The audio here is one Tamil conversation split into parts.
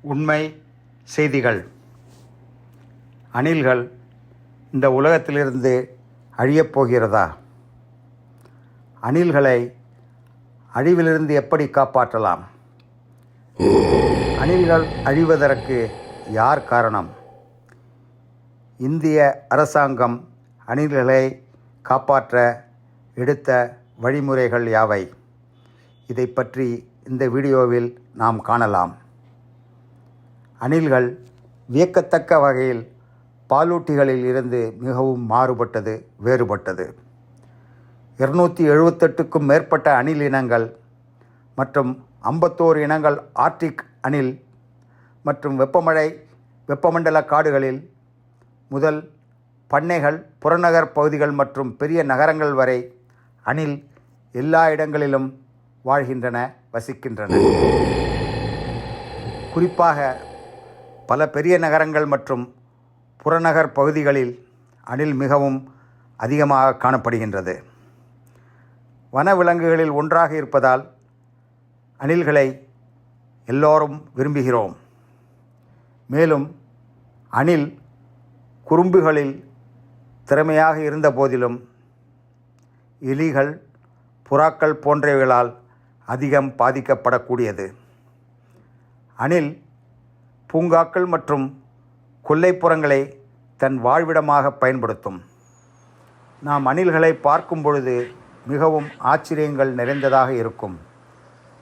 உண்மை செய்திகள். அணில்கள் இந்த உலகத்திலிருந்து அழியப் போகிறதா? அணில்களை அழிவிலிருந்து எப்படி காப்பாற்றலாம்? அணில்கள் அழிவதற்கு யார் காரணம்? இந்திய அரசாங்கம் அணில்களை காப்பாற்ற எடுத்த வழிமுறைகள் யாவை? இதை பற்றி இந்த வீடியோவில் நாம் காணலாம். அணில்கள் வியக்கத்தக்க வகையில் பாலூட்டிகளில் இருந்து மிகவும் மாறுபட்டது வேறுபட்டது. இருநூற்றி எழுபத்தெட்டுக்கும் மேற்பட்ட அணில் இனங்கள் மற்றும் ஐம்பத்தோரு இனங்கள் ஆர்டிக் அணில் மற்றும் வெப்பமழை வெப்பமண்டல காடுகளில் முதல் பண்ணைகள் புறநகர் பகுதிகள் மற்றும் பெரிய நகரங்கள் வரை அணில் எல்லா இடங்களிலும் வாழ்கின்றன வசிக்கின்றன. குறிப்பாக பல பெரிய நகரங்கள் மற்றும் புறநகர் பகுதிகளில் அணில் மிகவும் அதிகமாக காணப்படுகின்றது. வனவிலங்குகளில் ஒன்றாக இருப்பதால் அணில்களை எல்லோரும் விரும்புகிறோம். மேலும் அணில் குறும்புகளில் திறமையாக இருந்த போதிலும் எலிகள் புறாக்கள் போன்றவைகளால் அதிகம் பாதிக்கப்படக்கூடியது. அணில் பூங்காக்கள் மற்றும் கொல்லைப்புறங்களை தன் வாழ்விடமாக பயன்படுத்தும். நாம் அணில்களை பார்க்கும் பொழுது மிகவும் ஆச்சரியங்கள் நிறைந்ததாக இருக்கும்.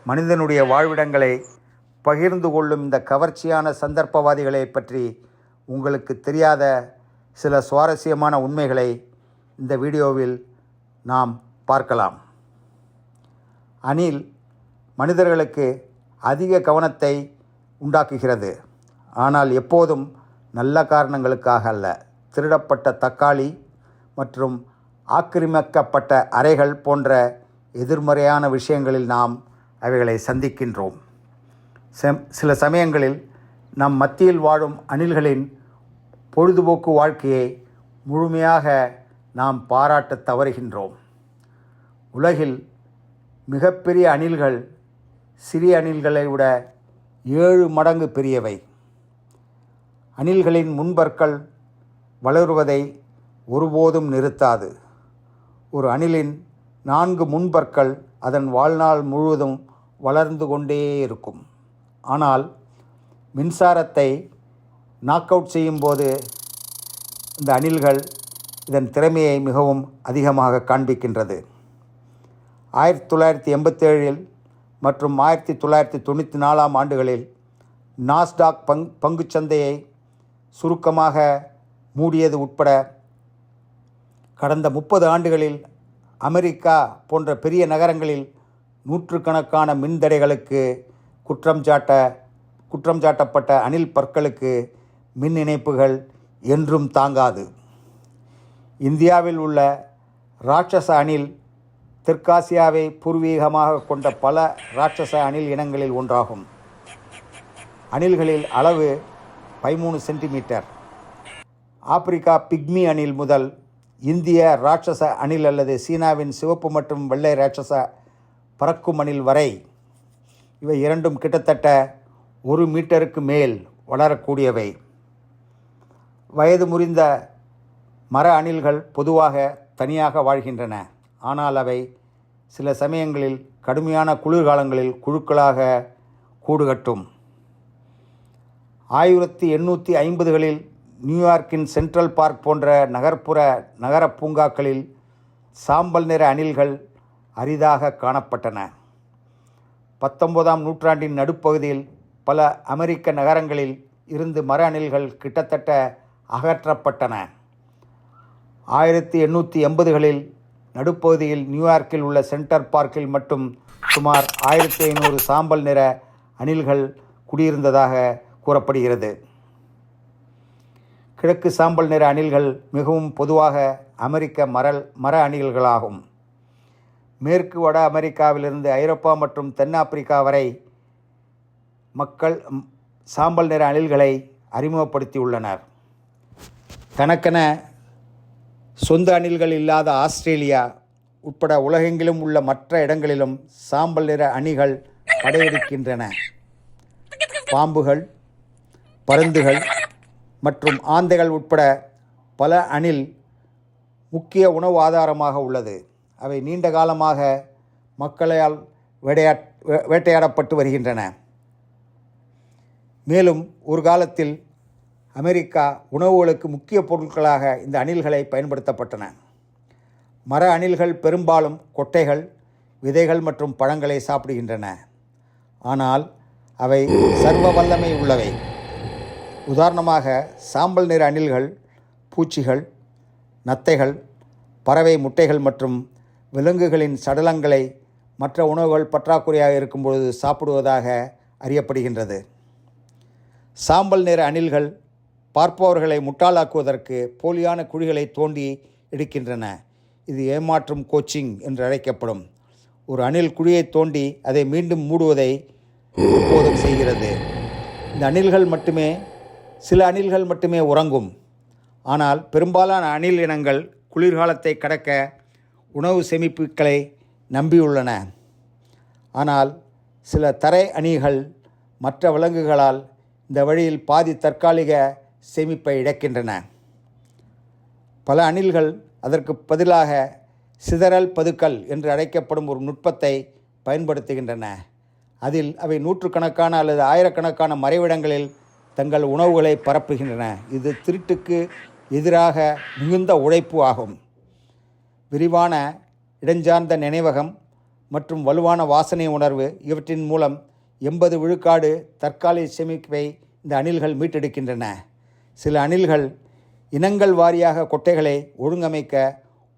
மனிதனுடைய வாழ்விடங்களை பகிர்ந்து கொள்ளும் இந்த கவர்ச்சியான சந்தர்ப்பவாதிகளை பற்றி உங்களுக்கு தெரியாத சில சுவாரஸ்யமான உண்மைகளை இந்த வீடியோவில் நாம் பார்க்கலாம். அணில் மனிதர்களுக்கு அதிக கவனத்தை உண்டாக்குகிறது. ஆனால் எப்போதும் நல்ல காரணங்களுக்காக அல்ல. திருடப்பட்ட தக்காளி மற்றும் ஆக்கிரமிக்கப்பட்ட அறைகள் போன்ற எதிர்மறையான விஷயங்களில் நாம் அவைகளை சந்திக்கின்றோம். செம் சில சமயங்களில் நம் மத்தியில் வாழும் அணில்களின் பொழுதுபோக்கு வாழ்க்கையை முழுமையாக நாம் பாராட்டத் தவறுகின்றோம். உலகில் மிகப்பெரிய அணில்கள் சிறிய அணில்களை விட ஏழு மடங்கு பெரியவை. அணில்களின் முன்பற்கள் வளருவதை ஒருபோதும் நிறுத்தாது. ஒரு அணிலின் நான்கு முன்பற்கள் அதன் வாழ்நாள் முழுவதும் வளர்ந்து கொண்டே இருக்கும். ஆனால் மின்சாரத்தை நாக் அவுட் செய்யும்போது இந்த அணில்கள் இதன் திறமையை மிகவும் அதிகமாக காண்பிக்கின்றது. ஆயிரத்தி தொள்ளாயிரத்தி எண்பத்தேழில் மற்றும் ஆயிரத்தி தொள்ளாயிரத்தி தொண்ணூற்றி நாலாம் ஆண்டுகளில் நாஸ்டாக் பங் பங்குச்சந்தையை சுருக்கமாக மூடியது உட்பட கடந்த முப்பது ஆண்டுகளில் அமெரிக்கா போன்ற பெரிய நகரங்களில் நூற்றுக்கணக்கான மின்தடைகளுக்கு குற்றம் சாட்ட குற்றம் சாட்டப்பட்ட அணில் பற்களுக்கு மின் இணைப்புகள் என்றும் தாங்காது. இந்தியாவில் உள்ள ராட்சச அணில் தெற்காசியாவை பூர்வீகமாக கொண்ட பல ராட்சச அணில் இனங்களில் ஒன்றாகும். அணில்களில் அளவு பதிமூணு சென்டிமீட்டர். ஆப்பிரிக்கா பிக்மி அணில் முதல் இந்திய ராட்சச அணில் அல்லது சீனாவின் சிவப்பு மற்றும் வெள்ளை ராட்சச பறக்கும் அணில் வரை இவை இரண்டும் கிட்டத்தட்ட ஒரு மீட்டருக்கு மேல் வளரக்கூடியவை. வயது முறிந்த மர அணில்கள் பொதுவாக தனியாக வாழ்கின்றன. ஆனால் அவை சில சமயங்களில் கடுமையான குளிர்காலங்களில் குழுக்களாக கூடுகட்டும். ஆயிரத்தி எண்ணூற்றி ஐம்பதுகளில் நியூயார்க்கின் சென்ட்ரல் பார்க் போன்ற நகர்ப்புற நகர பூங்காக்களில் சாம்பல் நிற அணில்கள் அரிதாக காணப்பட்டன. பத்தொன்பதாம் நூற்றாண்டின் நடுப்பகுதியில் பல அமெரிக்க நகரங்களில் இருந்து மர அணில்கள் கிட்டத்தட்ட அகற்றப்பட்டன. ஆயிரத்தி எண்ணூற்றி எண்பதுகளில் நடுப்பகுதியில் நியூயார்க்கில் உள்ள சென்டர் பார்க்கில் மட்டும் சுமார் ஆயிரத்தி ஐநூறு சாம்பல் நிற அணில்கள் குடியிருந்ததாக கூறப்படுகிறது. கிழக்கு சாம்பல் நிற அணில்கள் மிகவும் பொதுவாக அமெரிக்க மரல் மர அணில்களாகும். மேற்கு வட அமெரிக்காவிலிருந்து ஐரோப்பா மற்றும் தென்னாப்பிரிக்கா வரை மக்கள் சாம்பல் நிற அணில்களை அறிமுகப்படுத்தியுள்ளனர். தனக்கென சொந்த அணில்கள் இல்லாத ஆஸ்திரேலியா உட்பட உலகெங்கிலும் உள்ள மற்ற இடங்களிலும் சாம்பல் நிற அணிகள் படையெடுக்கின்றன. பாம்புகள் பருந்துகள் மற்றும் ஆந்தைகள் உட்பட பல அணில் முக்கிய உணவு ஆதாரமாக உள்ளது. அவை நீண்ட காலமாக மக்களால் வேட்டையாட் வே- வேட்டையாடப்பட்டு வருகின்றன. மேலும் ஒரு காலத்தில் அமெரிக்கா உணவுகளுக்கு முக்கிய பொருட்களாக இந்த அணில்களை பயன்படுத்தப்பட்டன. மர அணில்கள் பெரும்பாலும் கொட்டைகள் விதைகள் மற்றும் பழங்களை சாப்பிடுகின்றன. ஆனால் அவை சர்வ வல்லமை உள்ளவை. உதாரணமாக சாம்பல் நிற அணில்கள் பூச்சிகள் நத்தைகள் பறவை முட்டைகள் மற்றும் விலங்குகளின் சடலங்களை மற்ற உணவுகள் பற்றாக்குறையாக இருக்கும்பொழுது சாப்பிடுவதாக அறியப்படுகின்றது. சாம்பல் நிற அணில்கள் பார்ப்பவர்களை முட்டாளாக்குவதற்கு போலியான குழிகளை தோண்டி எடுக்கின்றன. இது ஏமாற்றும் கோச்சிங் என்று அழைக்கப்படும். ஒரு அணில் குழியை தோண்டி அதை மீண்டும் மூடுவதை எப்போதும் செய்கிறது. இந்த அணில்கள் மட்டுமே சில அணில்கள் மட்டுமே உறங்கும். ஆனால் பெரும்பாலான அணில் இனங்கள் குளிர்காலத்தை கடக்க உணவு சேமிப்புகளை நம்பியுள்ளன. ஆனால் சில தரை அணிகள் மற்ற விலங்குகளால் இந்த வழியில் பாதி தற்காலிக சேமிப்பை இழக்கின்றன. பல அணில்கள் அதற்கு பதிலாக சிதறல் பதுக்கல் என்று அழைக்கப்படும் ஒரு நுட்பத்தை பயன்படுத்துகின்றன. அதில் அவை நூற்றுக்கணக்கான அல்லது ஆயிரக்கணக்கான மறைவிடங்களில் தங்கள் உணவுகளை பரப்புகின்றன. இது திருட்டுக்கு எதிராக மிகுந்த உழைப்பு ஆகும். விரிவான இடஞ்சார்ந்த நினைவகம் மற்றும் வலுவான வாசனை உணர்வு இவற்றின் மூலம் எண்பது விழுக்காடு தற்காலிக சேமிப்பை இந்த அணில்கள் மீட்டெடுக்கின்றன. சில அணில்கள் இனங்கள் வாரியாக கொட்டைகளை ஒழுங்கமைக்க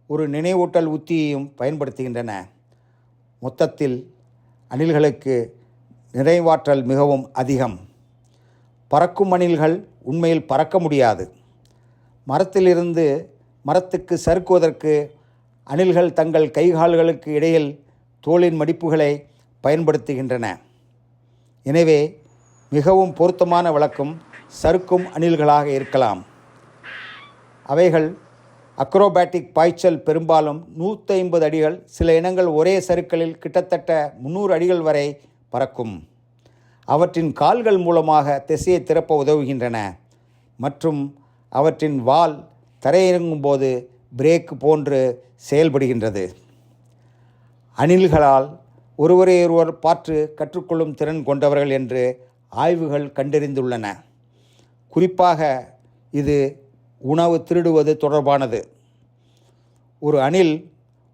ஒரு நினைவூட்டல் உத்தியையும் பயன்படுத்துகின்றன. மொத்தத்தில் அணில்களுக்கு நிறைவாற்றல் மிகவும் அதிகம். பறக்கும் அணில்கள் உண்மையில் பறக்க முடியாது. மரத்திலிருந்து மரத்துக்கு சறுக்குவதற்கு அணில்கள் தங்கள் கைகால்களுக்கு இடையில் தோளின் மடிப்புகளை பயன்படுத்துகின்றன. எனவே மிகவும் பொருத்தமான விளக்கம் சறுக்கும் அணில்களாக இருக்கலாம். அவைகள் அக்ரோபேட்டிக் பாய்ச்சல் பெரும்பாலும் 150 ஐம்பது அடிகள் சில இனங்கள் ஒரே சறுக்கலில் கிட்டத்தட்ட முந்நூறு அடிகள் வரை பறக்கும். அவற்றின் கால்கள் மூலமாக திசையை திறப்ப உதவுகின்றன. மற்றும் அவற்றின் வால் தரையிறங்கும் போது பிரேக் போன்று செயல்படுகின்றது. அணில்களால் ஒருவரையொருவர் பார்த்து கற்றுக்கொள்ளும் திறன் கொண்டவர்கள் என்று ஆய்வுகள் கண்டறிந்துள்ளன. குறிப்பாக இது உணவு திருடுவது தொடர்பானது. ஒரு அணில்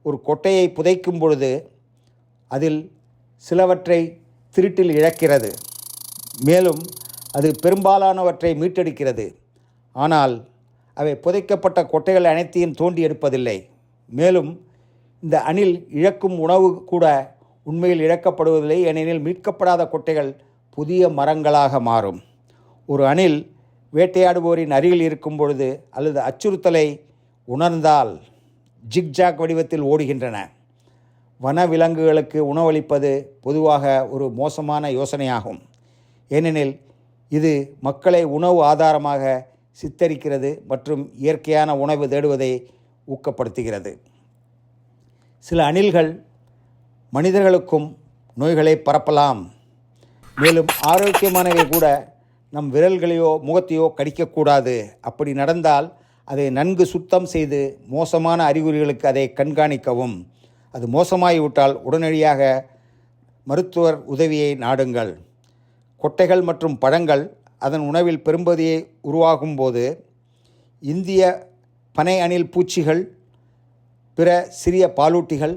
ஒரு கொட்டையை புதைக்கும் பொழுது அதில் சிலவற்றை திருட்டில் இழக்கிறது. மேலும் அது பெரும்பாலானவற்றை மீட்டெடுக்கிறது. ஆனால் அவை புதைக்கப்பட்ட கொட்டைகள் அனைத்தையும் தோண்டி எடுப்பதில்லை. மேலும் இந்த அணில் இழக்கும் உணவு கூட உண்மையில் இழக்கப்படுவதில்லை ஏனெனில் மீட்கப்படாத கொட்டைகள் புதிய மரங்களாக மாறும். ஒரு அணில் வேட்டையாடுவோரின் அருகில் இருக்கும் பொழுது அல்லது அச்சுறுத்தலை உணர்ந்தால் ஜிக்ஜாக் வடிவத்தில் ஓடுகின்றன. வனவிலங்குகளுக்கு உணவளிப்பது பொதுவாக ஒரு மோசமான யோசனையாகும். ஏனெனில் இது மக்களை உணவு ஆதாரமாக சித்தரிக்கிறது மற்றும் இயற்கையான உணவு தேடுவதை ஊக்கப்படுத்துகிறது. சில அணில்கள் மனிதர்களுக்கும் நோய்களை பரப்பலாம். மேலும் ஆரோக்கியமானவை கூட நம் விரல்களையோ முகத்தையோ கடிக்கக்கூடாது. அப்படி நடந்தால் அதை நன்கு சுத்தம் செய்து மோசமான அறிகுறிகளுக்கு அதை கண்காணிக்கவும். அது மோசமாகிவிட்டால் உடனடியாக மருத்துவர் உதவியை நாடுங்கள். கொட்டைகள் மற்றும் பழங்கள் அதன் உணவில் பெரும்பகுதியை உருவாகும் போது இந்திய பனை அணில் பூச்சிகள் பிற சிறிய பாலூட்டிகள்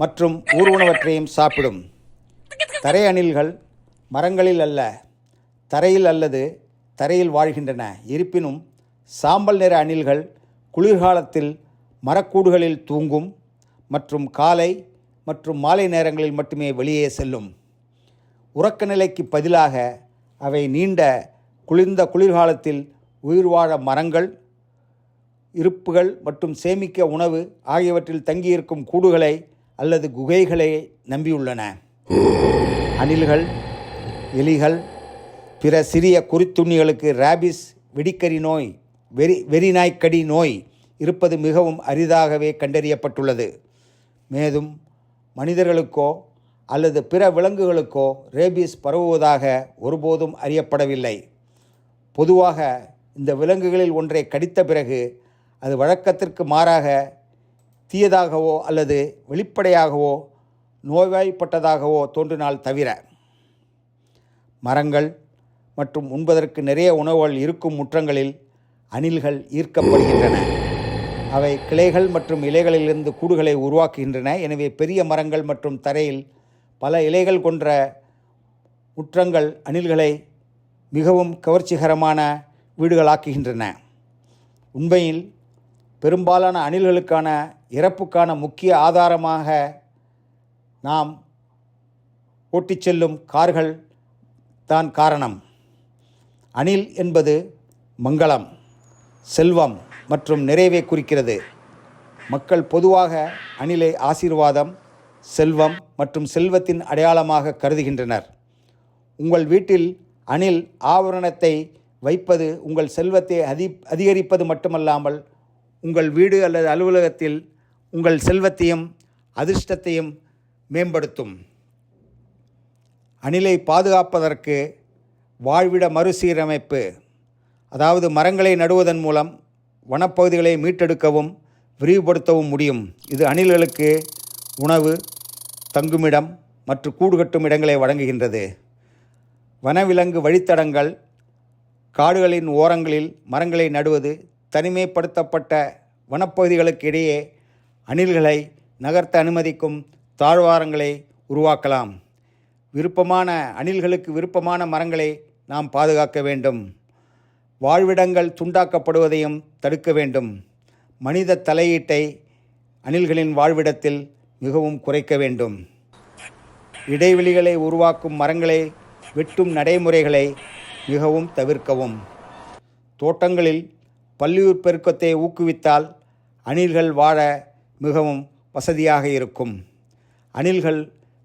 மற்றும் ஊர்வனவற்றையும் சாப்பிடும். தரை அணில்கள் மரங்களில் அல்ல தரையில் அல்லது தரையில் வாழ்கின்றன. இருப்பினும் சாம்பல் நிற அணில்கள் குளிர்காலத்தில் மரக்கூடுகளில் தூங்கும் மற்றும் காலை மற்றும் மாலை நேரங்களில் மட்டுமே வெளியே செல்லும். உறக்க நிலைக்கு பதிலாக அவை நீண்ட குளிர்ந்த குளிர்காலத்தில் உயிர் வாழ மரங்கள் இருப்புகள் மற்றும் சேமிக்க உணவு ஆகியவற்றில் தங்கியிருக்கும் கூடுகளை அல்லது குகைகளை நம்பியுள்ளன. அணில்கள் எலிகள் பிற சிறிய குறித்துண்ணிகளுக்கு ராபிஸ் வெடிக்கரி நோய் வெறி வெறிநாய்க்கடி நோய் இருப்பது மிகவும் அரிதாகவே கண்டறியப்பட்டுள்ளது. மேலும் மனிதர்களுக்கோ அல்லது பிற விலங்குகளுக்கோ ரேபிஸ் பரவுவதாக ஒருபோதும் அறியப்படவில்லை. பொதுவாக இந்த விலங்குகளில் ஒன்றை கடித்த பிறகு அது வழக்கத்திற்கு மாறாக தீயதாகவோ அல்லது வெளிப்படையாகவோ நோய்வாய்ப்பட்டதாகவோ தோன்றினால் தவிர மரங்கள் மற்றும் உண்பதற்கு நிறைய உணவுகள் இருக்கும் முற்றங்களில் அணில்கள் ஈர்க்கப்படுகின்றன. அவை கிளைகள் மற்றும் இலைகளிலிருந்து கூடுகளை உருவாக்குகின்றன. எனவே பெரிய மரங்கள் மற்றும் தரையில் பல இலைகள் கொன்ற முற்றங்கள் அணில்களை மிகவும் கவர்ச்சிகரமான வீடுகளாக்குகின்றன. உண்மையில் பெரும்பாலான அணில்களுக்கான இறப்புக்கான முக்கிய ஆதாரமாக நாம் ஓட்டிச் செல்லும் கார்கள் தான் காரணம். அணில் என்பது மங்களம் செல்வம். மற்றும் நிறைவை குறிக்கிறது. மக்கள் பொதுவாக அணிலை ஆசீர்வாதம் செல்வம் மற்றும் செல்வத்தின் அடையாளமாக கருதுகின்றனர். உங்கள் வீட்டில் அணில் ஆவரணத்தை வைப்பது உங்கள் செல்வத்தை அதி அதிகரிப்பது மட்டுமல்லாமல் உங்கள் வீடு அல்லது அலுவலகத்தில் உங்கள் செல்வத்தையும் அதிர்ஷ்டத்தையும் மேம்படுத்தும். அணிலை பாதுகாப்பதற்கு வாழ்விட மறுசீரமைப்பு அதாவது மரங்களை நடுவதன் மூலம் வனப்பகுதிகளை மீட்டெடுக்கவும் விரிவுபடுத்தவும் முடியும். இது அணில்களுக்கு உணவு தங்குமிடம் மற்றும் கூடு கட்டும் இடங்களை வழங்குகின்றது. வனவிலங்கு வழித்தடங்கள் காடுகளின் ஓரங்களில் மரங்களை நடுவது தனிமைப்படுத்தப்பட்ட வனப்பகுதிகளுக்கு இடையே அணில்களை நகர்த்த அனுமதிக்கும் தாழ்வாரங்களை உருவாக்கலாம். விருப்பமான அணில்களுக்கு விருப்பமான மரங்களை நாம் பாதுகாக்க வேண்டும். வாழ்விடங்கள் துண்டாக்கப்படுவதையும் தடுக்க வேண்டும். மனித தலையீட்டை அணில்களின் வாழ்விடத்தில் மிகவும் குறைக்க வேண்டும். இடைவெளிகளை உருவாக்கும் மரங்களை வெட்டும் நடைமுறைகளை மிகவும் தவிர்க்கவும். தோட்டங்களில் பல்லுயிர் பெருக்கத்தை ஊக்குவித்தால் அணில்கள் வாழ மிகவும் வசதியாக இருக்கும். அணில்கள்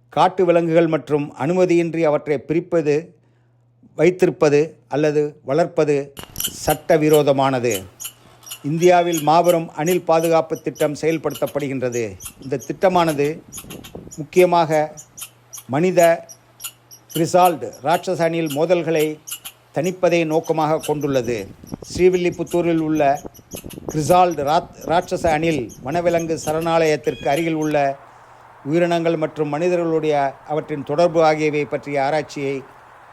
காட்டு விலங்குகள் மற்றும் அனுமதியின்றி அவற்றை பிரிப்பது வைத்திருப்பது அல்லது வளர்ப்பது சட்டவிரோதமானது. இந்தியாவில் மாபெரும் அணில் பாதுகாப்பு திட்டம் செயல்படுத்தப்படுகின்றது. இந்த திட்டமானது முக்கியமாக மனித ரிசால்டு ராட்சச அணில் மோதல்களை தணிப்பதை நோக்கமாக கொண்டுள்ளது. ஸ்ரீவில்லிபுத்தூரில் உள்ள கிரிசால்டு ராத் ராட்சச அணில் வனவிலங்கு சரணாலயத்திற்கு அருகில் உள்ள உயிரினங்கள் மற்றும் மனிதர்களுடைய அவற்றின் தொடர்பு ஆகியவை பற்றிய ஆராய்ச்சியை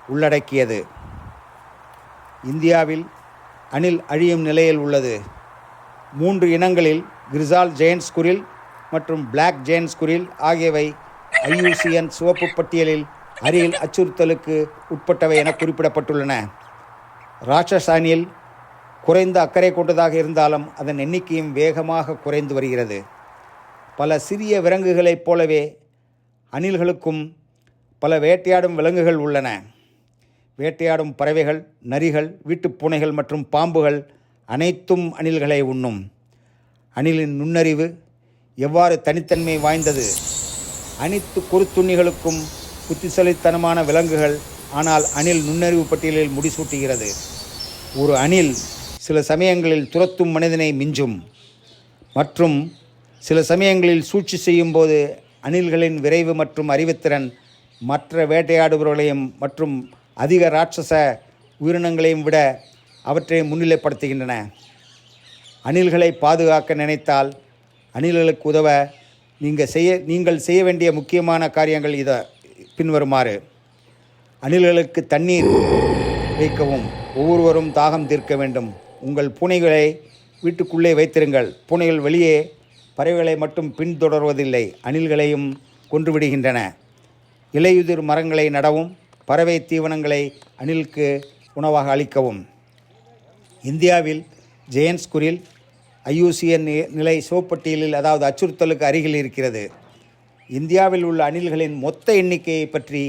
உள்ளடக்கியது. இந்தியாவில் அணில் அழியும் நிலையில் உள்ளது. மூன்று இனங்களில் கிரிசால் ஜெயன்ஸ் குரில் மற்றும் பிளாக் ஜெயன்ஸ் குரில் ஆகியவை ஐயூசிஎன் சிவப்பு பட்டியலில் அருகில் அச்சுறுத்தலுக்கு உட்பட்டவை என குறிப்பிடப்பட்டுள்ளன. ராட்சச அணில் குறைந்த அக்கறை கொண்டதாக இருந்தாலும் அதன் எண்ணிக்கையும் வேகமாக குறைந்து வருகிறது. பல சிறிய விலங்குகளைப் போலவே அணில்களுக்கும் பல வேட்டையாடும் விலங்குகள் உள்ளன. வேட்டையாடும் பறவைகள் நரிகள் வீட்டுப் பூனைகள் மற்றும் பாம்புகள் அனைத்தும் அணில்களை உண்ணும். அணிலின் நுண்ணறிவு எவ்வாறு தனித்தன்மை வாய்ந்தது? அனைத்து குருத்துண்ணிகளுக்கும் புத்திசலித்தனமான விலங்குகள் ஆனால் அணில் நுண்ணறிவு பட்டியலில் முடிசூட்டுகிறது. ஒரு அணில் சில சமயங்களில் துரத்தும் மனிதனை மிஞ்சும் மற்றும் சில சமயங்களில் சூழ்ச்சி செய்யும்போது அணில்களின் விரைவு மற்றும் அறிவுத்திறன் மற்ற வேட்டையாடுபவர்களையும் மற்றும் அதிக ராட்சச உயிரினங்களையும் விட அவற்றை முன்னிலைப்படுத்துகின்றன. அணில்களை பாதுகாக்க நினைத்தால் அணில்களுக்கு உதவ நீங்கள் செய்ய நீங்கள் செய்ய வேண்டிய முக்கியமான காரியங்கள் இதை பின்வருமாறு. அணில்களுக்கு தண்ணீர் வைக்கவும் ஒவ்வொருவரும் தாகம் தீர்க்க வேண்டும். உங்கள் பூனைகளை வீட்டுக்குள்ளே வைத்திருங்கள். பூனைகள் வெளியே பறவைகளை மட்டும் பின்தொடர்வதில்லை. அணில்களையும் கொன்றுவிடுகின்றன இலையுதிர் மரங்களை நடவும். பறவை தீவனங்களை அணிலுக்கு உணவாக அளிக்கவும். இந்தியாவில் ஜெயன்ஸ் குரில் ஐயூசிஎன் நிலை சிவப்பட்டியலில் அதாவது அச்சுறுத்தலுக்கு அருகில் இருக்கிறது. இந்தியாவில் உள்ள அணில்களின் மொத்த எண்ணிக்கையை பற்றி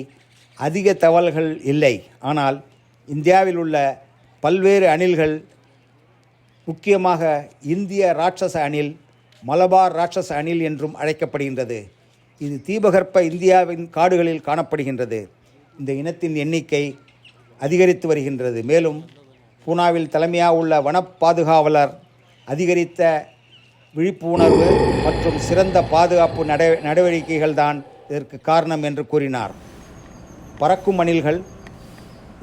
அதிக தகவல்கள் இல்லை. ஆனால் இந்தியாவில் உள்ள பல்வேறு அணில்கள் முக்கியமாக இந்திய ராட்சச அணில் மலபார் ராட்சச அணில் என்றும் அழைக்கப்படுகின்றது. இது தீபகற்ப இந்தியாவின் காடுகளில் காணப்படுகின்றது. இந்த இனத்தின் எண்ணிக்கை அதிகரித்து வருகின்றது. மேலும் பூனாவில் தலைமையாக உள்ள வன பாதுகாவலர் அதிகரித்த விழிப்புணர்வு மற்றும் சிறந்த பாதுகாப்பு நட நடவடிக்கைகள் தான் இதற்கு காரணம் என்று கூறினார். பறக்கும் அணில்கள்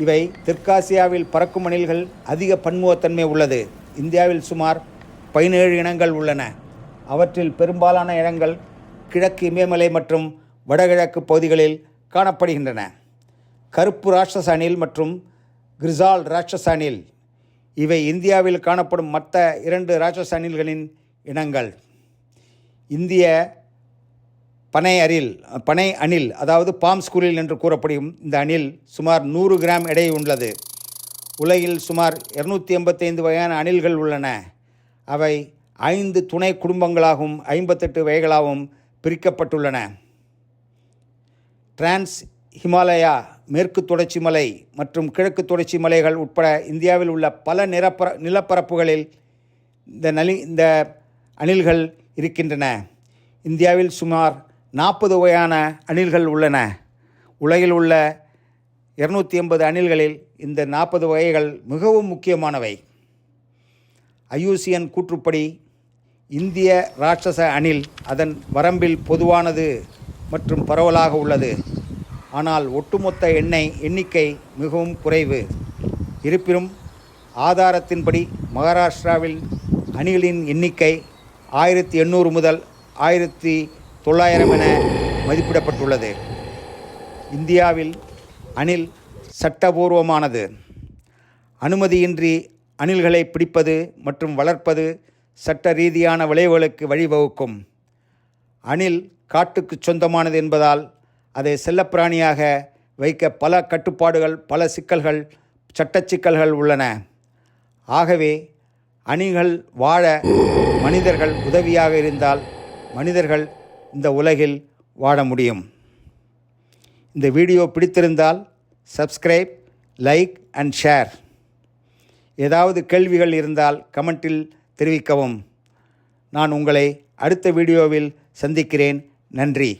இவை தெற்காசியாவில் பறக்கும் அணில்கள் அதிக பன்முகத்தன்மை உள்ளது. இந்தியாவில் சுமார் பதினேழு இனங்கள் உள்ளன. அவற்றில் பெரும்பாலான இனங்கள் கிழக்கு இமயமலை மற்றும் வடகிழக்கு பகுதிகளில் காணப்படுகின்றன. கருப்பு ராட்சச அணில் மற்றும் கிரிசால் ராட்சச அணில். இவை இந்தியாவில் காணப்படும் மற்ற இரண்டு ராட்சச அணில்களின் இனங்கள். இந்திய பனை அரில் பனை அணில் அதாவது பாம் ஸ்கூலில் என்று கூறப்படும் இந்த அணில் சுமார் நூறு கிராம் எடை உள்ளது. உலகில் சுமார் இருநூற்றி எண்பத்தைந்து வகையான அணில்கள் உள்ளன. அவை ஐந்து துணை குடும்பங்களாகவும் ஐம்பத்தெட்டு வகைகளாகவும் பிரிக்கப்பட்டுள்ளன. டிரான்ஸ் ஹிமாலயா மேற்கு தொடர்ச்சி மலை மற்றும் கிழக்கு தொடர்ச்சி மலைகள் உட்பட இந்தியாவில் உள்ள பல நிலப்பர நிலப்பரப்புகளில் இந்த நலி இந்த அணில்கள் இருக்கின்றன. இந்தியாவில் சுமார் நாற்பது வகையான அணில்கள் உள்ளன. உலகில் உள்ள இருநூற்றி எண்பது அணில்களில் இந்த நாற்பது வகைகள் மிகவும் முக்கியமானவை. ஐயூசியன் கூற்றுப்படி இந்திய ராட்சச அணில் அதன் வரம்பில் பொதுவானது மற்றும் பரவலாக உள்ளது. ஆனால் ஒட்டுமொத்த எண்ணெய் எண்ணிக்கை மிகவும் குறைவு. இருப்பினும் ஆதாரத்தின்படி மகாராஷ்டிராவில் அணிகளின் எண்ணிக்கை ஆயிரத்தி எண்ணூறு முதல் ஆயிரத்தி தொள்ளாயிரம் என மதிப்பிடப்பட்டுள்ளது. இந்தியாவில் அணில் சட்டபூர்வமானது. அனுமதியின்றி அணில்களை பிடிப்பது மற்றும் வளர்ப்பது சட்ட ரீதியான விளைவுகளுக்கு வழிவகுக்கும். அணில் காட்டுக்கு சொந்தமானது என்பதால் அதை செல்லப்பிராணியாக வைக்க பல கட்டுப்பாடுகள் பல சிக்கல்கள் சட்ட சிக்கல்கள் உள்ளன. ஆகவே அணிகள் வாழ மனிதர்கள் உதவியாக இருந்தால் மனிதர்கள் இந்த உலகில் வாழ முடியும். இந்த வீடியோ பிடித்திருந்தால் சப்ஸ்கிரைப் லைக் அண்ட் ஷேர் ஏதாவது கேள்விகள் இருந்தால் கமெண்டில் தெரிவிக்கவும். நான் உங்களை அடுத்த வீடியோவில் சந்திக்கிறேன். நன்றி.